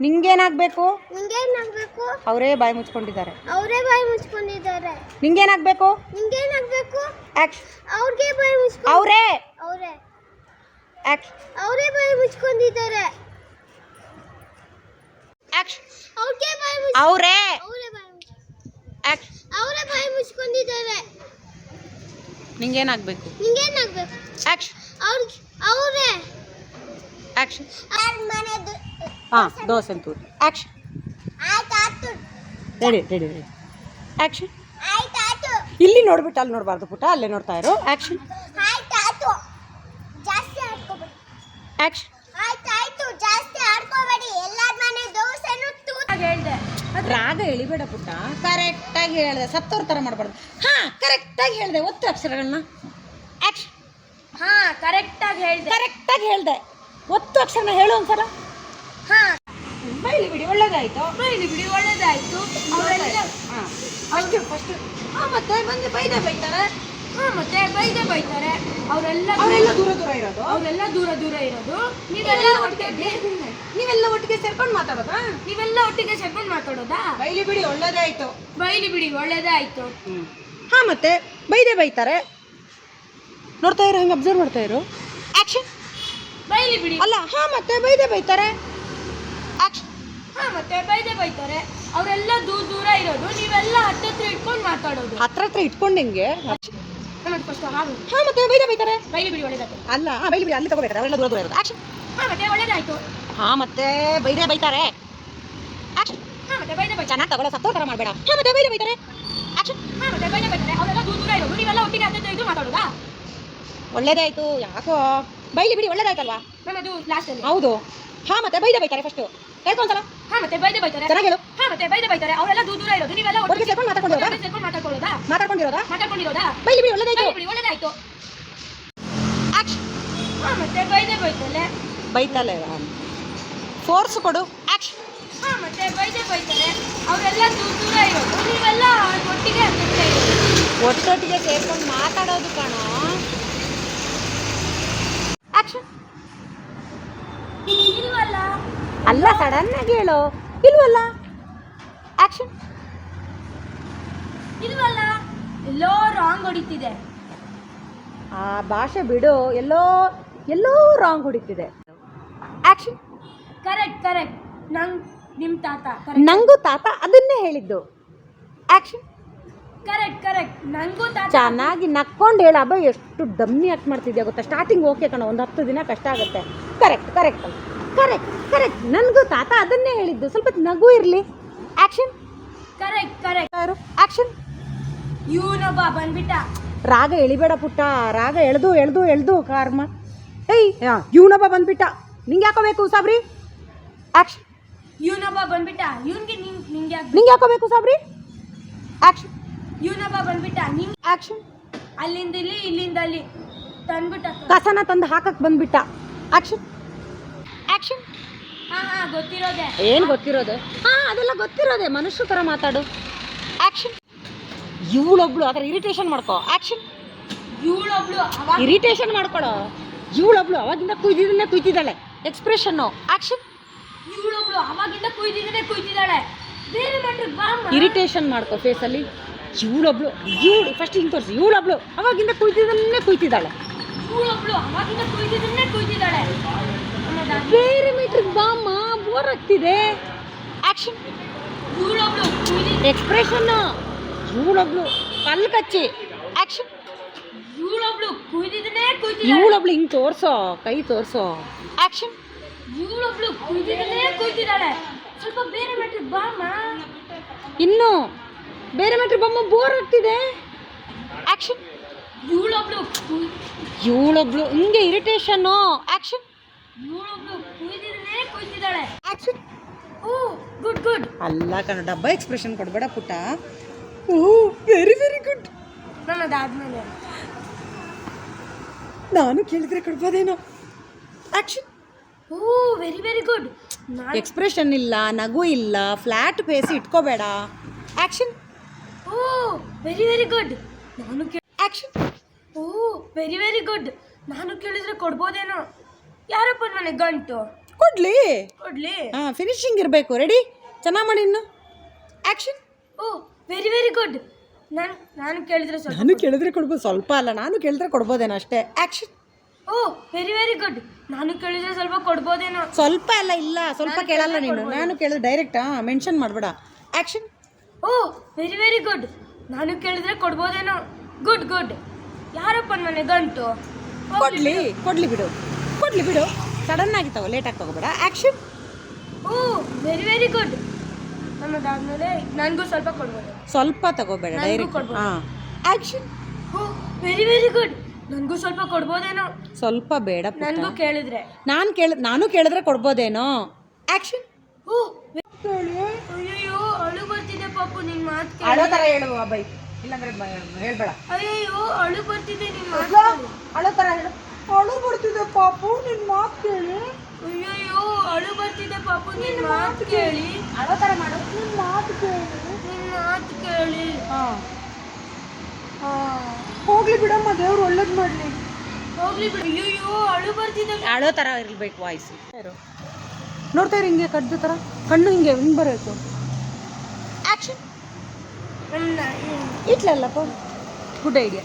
ನಿಂಗೇನಾಗಬೇಕು? ನಿಂಗೇನಾಗ್ಬೇಕು ಅವರೇ ಬಾಯಿ ಮುಚ್ಕೊಂಡಿದ್ದಾರೆ. ಅವರೇ ಬಾಯಿ ಮುಚ್ಕೊಂಡಿದ್ದಾರೆ. ನಿಂಗೇನಾಗಬೇಕು? ನಿಂಗೇನಾಗ್ಬೇಕು ಅವ್ರಿಗೆ ಬಾಯಿ ಮುಚ್ಕೊಂಡು ಅವರೇ. ಅವರೇ. ಅವರೇ ಬಾಯಿ ಮುಚ್ಕೊಂಡಿದ್ದಾರೆ. ಬಾಯಿ ಅವರೇ. ಅವರೇ ಬಾಯಿ ಅವರೇ ಬಾಯಿ ಮುಚ್ಕೊಂಡಿದ್ದಾರೆ. ನಿಂಗೇನಾಗಬೇಕು? ನಿಂಗೇನಾಗ್ಬೇಕು? ಆ್ಯಕ್ಷನ್ ಅವ್ರಿಗೆ ಅವರೇ. ಮನೆದು ಹಾಂ ದೋಸೆ ರೆಡಿ ರೆಡಿ ರೆಡಿ ಆಯ್ತಾಯ್ತು ಇಲ್ಲಿ ನೋಡ್ಬಿಟ್ಟು ಅಲ್ಲಿ ನೋಡಬಾರ್ದು ಪುಟ ಅಲ್ಲೇ ನೋಡ್ತಾ ಇರೋ. ಆ್ಯಕ್ಷನ್ ಆಯ್ತಾಯ್ತು ಜಾಸ್ತಿ ಆಡ್ಕೋಬೇಡಿ ಆ್ಯಕ್ಷನ್ ಆಯ್ತಾಯ್ತು ಜಾಸ್ತಿ ಆಡ್ಕೋಬೇಡಿ. ಎಲ್ಲಾರ ಮನೆ ದೋಸೆನು ತೂತ್ ಹೇಳ್ದೆ. ರಾಗ ಎಳಿಬೇಡ ಪುಟ್ಟ. ಕರೆಕ್ಟಾಗಿ ಹೇಳಿದೆ. ಸತ್ತೋರ್ ಥರ ಮಾಡಬಾರ್ದು. ಹಾಂ ಕರೆಕ್ಟಾಗಿ ಹೇಳಿದೆ. ಒತ್ತು ಅಕ್ಷರಗಳನ್ನ ಕರೆಕ್ಟ್ ಹಾ ಕರೆಕ್ಟಾಗಿ ಹೇಳ್ದೆ. ಕರೆಕ್ಟಾಗಿ ಹೇಳಿದೆ. ಒತ್ತು ಅಕ್ಷರನ ಹೇಳು ಒಂದ್ಸಲ. ಹಾ. ಬೈಲಿ ಬಿಡಿ ಒಳ್ಳೇದಾಯ್ತು. ಬೈಲಿ ಬಿಡಿ ಒಳ್ಳೇದಾಯ್ತು. ಅವರೆಲ್ಲ ಹಾಂ. ಅಷ್ಟು ಫಸ್ಟ್ ಹಾಂ ಮತ್ತೆ ಬಂದು ಬೈದ ಬೈತಾರೆ? ಹಾ ಮತ್ತೆ ಬೈದೆ ಬೈತಾರೆ. ಅವರೆಲ್ಲ ಅವರೆಲ್ಲ ದೂರ ದೂರ ಇರೋದು? ಅವರೆಲ್ಲ ದೂರ ದೂರ ಇರೋದು. ನೀವೆಲ್ಲ ಒಟ್ಟಿಗೆ ನೀವೆಲ್ಲ ಒಟ್ಟಿಗೆ ಸೇರ್ಕೊಂಡು ಮಾತಾಡೋದಾ? ನೀವೆಲ್ಲ ಒಟ್ಟಿಗೆ ಸೇರ್ಕೊಂಡು ಮಾತಾಡೋದಾ? ಬೈಲಿ ಬಿಡಿ ಒಳ್ಳೇದೇ ಆಯ್ತು. ಬೈಲಿ ಬಿಡಿ ಒಳ್ಳೇದೇ ಆಯ್ತು. ಹಾಂ ಮತ್ತೆ ಬೈದೆ ಬೈತಾರೆ. ನೋಡ್ತಾ ಇರೋ ಹಂಗೆ ಅಬ್ಸರ್ವ್ ಮಾಡ್ತಾ ಇರು. ಆಕ್ಷನ್ ಬೈಲಿ ಬಿಡಿ. ಅಲ್ಲ ಹಾ ಮತ್ತೆ ಬೈದೆ ಬೈತಾರೆ. ಆಕ್ಷನ್ ಹಾ ಮತ್ತೆ ಬೈದೆ ಬೈತಾರೆ. ಅವರೆಲ್ಲ ದೂರ ದೂರ ಇರೋದು. ನೀವೆಲ್ಲ ಹತ್ತತ್ರ ಇಟ್ಕೊಂಡು ಮಾತಾಡೋದು. ಹತ್ರ ಹತ್ರ ಇಟ್ಕೊಂಡು ಹೆಂಗೆ. ಮತ್ತೆ ಫಸ್ಟ್ ಹಾಂ ಮತ್ತೆ ಬೈದೆ ಬೈತಾರೆ. ಬೈಲಿ ಬಿಡಿ ಒಳ್ಳೇದಾಯ್ತು. ಅಲ್ಲ ಹಾಂ ಬೈಲಿ ಬಿಡಿ ಅಲ್ಲಿ ತಗೋಬೇಕಾರೆ ಅವೆಲ್ಲ ದೂರ ದೂರ ಇರೋದು ಆಕ್ಷನ್. ಹಾ ಮತ್ತೆ ಒಳ್ಳೇದಾಯ್ತು. ಹಾಂ ಮತ್ತೆ ಬೈದೇ ಬೈತಾರೆ. ಆ್ಯಕ್ಷನ್ ಹಾ ಮತ್ತೆ ಬೈದೆ ಬೈ ಚೆನ್ನಾಗಿ ತಗೊಳ್ಳೋ ಸತ್ತೋ ಥರ ಮಾಡಬೇಡ. ಹಾಂ ಮತ್ತೆ ಬೈಲಿ ಬೈತಾರೆ. ಆಕ್ಷನ್. ಹಾ ಮತ್ತೆ ಬೈದೆ ಬೈತಾರೆ. ಅವರೆಲ್ಲ ದೂರ ದೂರ ಇರೋದು ನೀವೆಲ್ಲ ಒಟ್ಟಿಗೆ ಹತ್ತತ್ರ ಇದು ಮಾತಾಡೋದಾ ಒಳ್ಳೇದೇ ಆಯಿತು ಯಾಕೋ. ಬೈಲಿ ಬಿಡಿ ಒಳ್ಳೇದಾಯ್ತಲ್ವಾ? ಮ್ಯಾಮ್ ಅದು ಲಾಸ್ಟಲ್ಲಿ ಹೌದು. ಹಾಂ ಮತ್ತೆ ಬೈದೆ ಬೈತಾರೆ ಫಸ್ಟು ಹೇಳ್ಕೊಂಡ್ಸಲ? ಹಾ ಮತ್ತೆ ಬೈದೆ ಬೈತಾರೆ. ಚೆನ್ನಾಗಿ ಹೇಳು. ಹಾ ಮತ್ತೆ ಬೈದೆ ಬೈತಾರೆ. ಅವರೆಲ್ಲ ದೂರ ದೂರ ಇರೋದು. ನೀವೆಲ್ಲ ಒಟ್ಟಿಗೆ ಸೇರ್ಕೊಂಡು ಮಾತಾಡ್ಕೊಂಡಿರೋದಾ? ಒಟ್ಟಿಗೆ ಸೇರ್ಕೊಂಡು ಮಾತಾಡ್ಕೊಳ್ಳೋದಾ? ಮಾತಾಡ್ಕೊಂಡಿರೋದಾ? ಮಾತಾಡ್ಕೊಂಡಿರೋದಾ? ಬೈಲಿ ಬಿಡಿ ಒಳ್ಳೇದಾಯ್ತು. ಬಿಡಿ ಒಳ್ಳೇದಾಯ್ತು. ಆ್ಯಕ್ಷನ್ ಹಾ ಮತ್ತೆ ಬೈದೆ ಬೈತಲೆ. ಬೈತಲೆ ಫೋರ್ಸ್ ಕೊಡು. ಆಕ್ಷನ್ ಹಾ ಮತ್ತೆ ಬೈದೆ ಬೈತಾರೆ ಅವರೆಲ್ಲ ದೂರ ದೂರ ಇರೋದು. ನೀವೆಲ್ಲ ಒಟ್ಟಿಗೆ ಒಟ್ಟೊಟ್ಟಿಗೆ ಸೇರ್ಕೊಂಡು ಮಾತಾಡೋದು ಕಣೋ. ಆ್ಯಕ್ಷನ್ ಅಲ್ಲ ಆಗಿ ಹೇಳು. ಇಲ್ವಲ್ಲ? ಆಕ್ಷನ್ ಇಲ್ವಲ್ಲ? ಎಲ್ಲೋ ರಾಂಗ್ ಹೊಡಿತಿದೆ. ಆ ಭಾಷೆ ಬಿಡು ಎಲ್ಲೋ ಎಲ್ಲೋ ರಾಂಗ್ ಹೊಡಿತಿದೆ. ಆಕ್ಷನ್ ಕರೆಕ್ಟ್ ಕರೆಕ್ಟ್ ನಂಗ್ ನಿಮ್ಮ ತಾತ ನಂಗೂ ತಾತ ಅದನ್ನೇ ಹೇಳಿದ್ದು. ಆ್ಯಕ್ಷನ್ ಕರೆಕ್ಟ್ ಕರೆಕ್ಟ್ ನನಗೂ ಚೆನ್ನಾಗಿ ನಕ್ಕೊಂಡು ಹೇಳ ಅಬ್ಬ ಎಷ್ಟು ಡಮ್ಮಿ ಆಕ್ಟ್ ಮಾಡ್ತಿದ್ಯಾ ಗೊತ್ತಾ? ಸ್ಟಾರ್ಟಿಂಗ್ ಓಕೆ ಕಣ ಒಂದು ಹತ್ತು ದಿನ ಕಷ್ಟ ಆಗುತ್ತೆ. ಕರೆಕ್ಟ್ ಕರೆಕ್ಟ್ ಕರೆಕ್ಟ್ ಕರೆಕ್ಟ್ ನನಗೂ ತಾತ ಅದನ್ನೇ ಹೇಳಿದ್ದು. ಸ್ವಲ್ಪ ನಗು ಇರಲಿ. ಆ್ಯಕ್ಷನ್ ಕರೆಕ್ಟ್ ಕರೆಕ್ಟ್ ಆ್ಯಕ್ಷನ್ ಇವನೊಬ್ಬ ಬಂದ್ಬಿಟ್ಟ. ರಾಗ ಎಳಿಬೇಡ ಪುಟ್ಟ. ರಾಗ ಎಳ್ದು ಎಳ್ದು ಎಳ್ದು ಕಾರ್ಮ. ಏಯ್ ಇವನೊಬ್ಬ ಬಂದ್ಬಿಟ್ಟ. ನಿಂಗೆ ಯಾಕೋಬೇಕು ಸಾಬ್ರಿ? ಆ್ಯಕ್ಷನ್ ಇವನೊಬ್ಬ ಬಂದ್ಬಿಟ್ಟ. ಇವನ್ಗೆ ನಿಂಗ್ ನಿಂಗೆ ಯಾಕ್ ನಿಂಗೆ ಯಾಕೋಬೇಕು ಸಾಬ್ರಿ? ಆ್ಯಕ್ಷನ್ ಇವನೊಬ್ಬ ಬಂದ್ಬಿಟ್ಟ ನಿಮ್ ಆಕ್ಷನ್ ಅಲ್ಲಿಂದ ಇಲ್ಲಿ ಇಲ್ಲಿಂದ ಅಲ್ಲಿ ತಂದ್ಬಿಟ್ಟ. ಕಸನ ತಂದು ಹಾಕಕ್ ಬಂದ್ಬಿಟ್ಟ. ಆಕ್ಷನ್ ಆಕ್ಷನ್ ಹಾ ಹಾ ಗೊತ್ತಿರೋದೆ. ಏನು ಗೊತ್ತಿರೋದು? ಹಾ ಅದೆಲ್ಲ ಗೊತ್ತಿರೋದೆ. ಮನುಷ್ಯ ಥರ ಮಾತಾಡು. ಆಕ್ಷನ್ ಇವಳೊಬ್ಳು ಆ ಥರ ಇರಿಟೇಷನ್ ಮಾಡ್ಕೋ. ಆ್ಯಕ್ಷನ್ ಇವಳೊಬ್ಳು ಅವಾಗ ಇರಿಟೇಷನ್ ಮಾಡ್ಕೊಳೋ ಇವಳೊಬ್ಳು ಅವಾಗಿಂದ ಕುಯ್ದಿದ್ದನ್ನೇ ಕುಯ್ತಿದ್ದಾಳೆ. ಎಕ್ಸ್ಪ್ರೆಷನ್ನು ಆ್ಯಕ್ಷನ್ ಇವಳೊಬ್ಳು ಅವಾಗಿಂದ ಕುಯ್ದಿದ್ರೆ ಕುಯ್ತಿದ್ದಾಳೆ. ಬೇರೆ ಮ್ಯಾಟ್ರಿಗೆ ಬಾ ಇರಿಟೇಷನ್ ಮಾಡ್ಕೋ ಫೇಸಲ್ಲಿ ಇವಳೊಬ್ಳು ಇವಳು ಫಸ್ಟ್ ಹಿಂಗೆ ತೋರಿಸಿ ಇವಳೊಬ್ಳು ಅವಾಗಿಂದ ಕುಯ್ತಿದ್ದನ್ನೇ ಕುಯ್ತಿದ್ದಾಳೆ? ಬೇರೆ ಮೀಟ್ರಿಗೆ ಬಾಮ್ಮ ಬೋರ್ ಆಗ್ತಿದೆ. ಆ್ಯಕ್ಷನ್ ಎಕ್ಸ್ಪ್ರೆಷನ್ನು ಇವಳೊಬ್ಳು ಕಲ್ಲು ಕಚ್ಚಿ. ಆ್ಯಕ್ಷನ್ ಇವಳೊಬ್ಳು ಕುಯ್ದಿದ್ದನ್ನೇ ಇವಳೊಬ್ಳು ಹಿಂಗೆ ತೋರಿಸೋ ಕೈ ತೋರಿಸೋ. ಆ್ಯಕ್ಷನ್ ಇವಳೊಬ್ಳು ಕುಯ್ದಿದ್ದನ್ನೇ ಕುಯ್ತಿದ್ದಾಳೆ. ಸ್ವಲ್ಪ ಬೇರೆ ಮೀಟ್ರಿಗೆ ಬಾಮ್ಮ. ಇನ್ನು ಬೇರೆ ಮಾತ್ರ ಬೊಮ್ಮ ಬೋರ್ ಆಗ್ತಿದೆ. ಆ್ಯಕ್ಷನ್ ಇವಳೊಬ್ಳು ಇವಳೊಬ್ಳು ಹಿಂಗೆ ಇರಿಟೇಷನ್ನು ಆ್ಯಕ್ಷನ್ ಇವಳೊಬ್ಳು ಕುಯ್ದಿದ್ದನ್ನೇ ಕುಯ್ತಿದ್ದಾಳೆ. ಆ್ಯಕ್ಷನ್ ಓ ಗುಡ್ ಗುಡ್ ಅಲ್ಲ ಕಣ ಡಬ್ಬ ಎಕ್ಸ್ಪ್ರೆಷನ್ ಕೊಡಬೇಡ ಪುಟ್ಟ. ಓ ವೆರಿ ವೆರಿ ಗುಡ್ ಅದಾದ್ಮೇಲೆ ನಾನು ಕೇಳಿದ್ರೆ ಕೊಡ್ಬೋದೇನೋ. Action oh very very good ನಾನು ಎಕ್ಸ್ಪ್ರೆಷನ್ ಇಲ್ಲ ನಗು ಇಲ್ಲ ಫ್ಲ್ಯಾಟ್ ಫೇಸ್ ಇಟ್ಕೋಬೇಡ. Action oh very very good ನಾನು ಕೇಳಿ action oh very very good ನಾನು ಕೇಳಿದ್ರೆ ಕೊಡ್ಬೋದೇನೋ? ಯಾರಪ್ಪ ನನಗೆ ಗಂಟು? ಕೊಡ್ಲಿ. ಕೊಡ್ಲಿ. ಹಾಂ ಫಿನಿಶಿಂಗ್ ಇರಬೇಕು. ರೆಡಿ ಚೆನ್ನಾಗಿ ಮಾಡಿ ಇನ್ನು. Action oh very very good ನಾನು ನಾನು ಕೇಳಿದ್ರೆ ಸ್ವಲ್ಪ ನಾನು ಕೇಳಿದ್ರೆ ಕೊಡ್ಬೋದು. ಸ್ವಲ್ಪ ಅಲ್ಲ ನಾನು ಕೇಳಿದ್ರೆ ಕೊಡ್ಬೋದೇನೋ ಅಷ್ಟೇ. Action oh very very good ನಾನು ಕೇಳಿದ್ರೆ ಸ್ವಲ್ಪ ಕೊಡ್ಬೋದೇನೋ? ಸ್ವಲ್ಪ ಅಲ್ಲ ಇಲ್ಲ. ಸ್ವಲ್ಪ ಕೇಳಲ್ಲ ನೀನು. ನಾನು ಕೇಳಿದ್ರೆ ಡೈರೆಕ್ಟ್ ಮೆನ್ಷನ್ ಮಾಡಬೇಡ. Action oh very very good ನಾನು ಕೇಳಿದ್ರೆ ಕೊಡ್ಬೋದೇನೋ? ಗುಡ್ ಗುಡ್ ಯಾರಪ್ಪ ನನಗೆ ಗಂಟು? ಕೊಡ್ಲಿ ಕೊಡ್ಲಿ ಬಿಡು. ಕೊಡ್ಲಿ ಬಿಡು. ಸಡನ್ ಆಗಿ ತಗೋ ಲೇಟಾಗಿ ತಗೋಬೇಡ. Action oh very very good ನನ್ನದಾದ್ಮೇಲೆ ನನಗೂ ಸ್ವಲ್ಪ ಕೊಡ್ಬೋದು. ಸ್ವಲ್ಪ ತಗೋಬೇಡ ಡೈರೆಕ್ಟ್. ಹಾಂ. Action oh very very good ನನಗೂ ಸ್ವಲ್ಪ ಕೊಡ್ಬೋದೇನೋ? ಸ್ವಲ್ಪ ಬೇಡ ನನಗೂ ಕೇಳಿದ್ರೆ. ನಾನು ಕೇಳ ನಾನು ಕೇಳಿದ್ರೆ ಕೊಡ್ಬೋದೇನೋ? ಆ್ಯಕ್ಷನ್ ಓ ಅಯ್ಯಯ್ಯೋ ಅಳು ಬರ್ತಿದೆ ಪಾಪು ನಿನ್ ಮಾತು ಕೇಳಿ. ಅಳೋ ತರ ಹೇಳು ಬೈ ಇಲ್ಲಾಂದ್ರೆ ಹೇಳ್ಬೇಡ. ಅಯ್ಯಯ್ಯೋ ಅಳು ಬರ್ತಿದೆ ನಿನ್ ಮಾತು ಅಳೋ ತರ ಹೇಳು. ಅಳು ಬರ್ತಿದೆ ಪಾಪು ನಿನ್ನ ಮಾತು ಕೇಳಿ. ಅಯ್ಯಯ್ಯೋ ಅಳು ಬರ್ತಿದೆ ಪಾಪು ನಿನ್ ಮಾತು ಕೇಳಿ. ಅಳೋ ತರ ಮಾಡು. ನಿನ್ ಮಾತು ಕೇಳಿ. ನಿನ್ ಮಾತು ಕೇಳಿ. ಹಾ. ಹೋಗ್ಲಿ ಬಿಡಮ್ಮ ದೇವ್ರು ಒಳ್ಳೇದ್ ಮಾಡ್ಲಿ. ಹೋಗ್ಲಿ ಬಿಡು. ಅಯ್ಯೋ ಅಳು ಬರ್ತಿದೆ. ಅಳೋ ತರ ಇರ್ಬೇಕು ವಾಯ್ಸ್. ನೋಡ್ತಾ ಇರಿ ಹಿಂಗೆ ಕಡ್ದು ಥರ ಕಣ್ಣು ಹಿಂಗೆ ಹಿಂಗೆ ಬರಬೇಕು. ಆ್ಯಕ್ಷನ್ ಇಟ್ಲಲ್ಲಪ್ಪ. Good idea